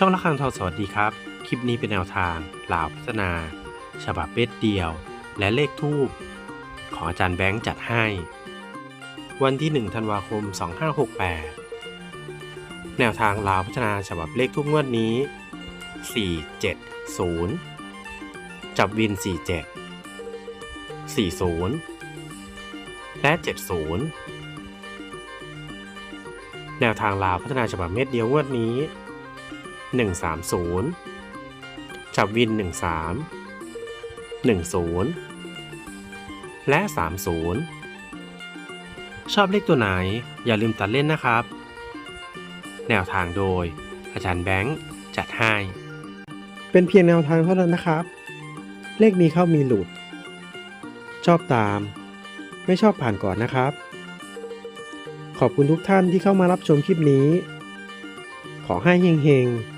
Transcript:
ช่องละคังทองสวัสดีครับ คลิปนี้เป็นแนวทางลาวพัฒนา ฉบับเบ็ดเดียว และเลขทูบของอาจารย์แบงค์จัดให้ วันที่ 1 ธันวาคม 2568 แนวทางลาวพัฒนาฉบับเลขทูบงวดนี้ 470 จับวิน 47 40 และ 70 แนวทางลาวพัฒนาฉบับเม็ดเดียวงวดนี้ 130จับวิน 13 10 และ 30 ชอบเลขตัวไหนอย่าลืมตัดเล่นนะครับ แนวทางโดย อาจารย์แบงค์จัดให้ เป็นเพียงแนวทางเท่านั้นนะครับ เลขมีเข้ามีหลุด ชอบตาม ไม่ชอบผ่านก่อนนะครับ ขอบคุณทุกท่านที่เข้ามารับชมคลิปนี้ขอให้เฮงๆ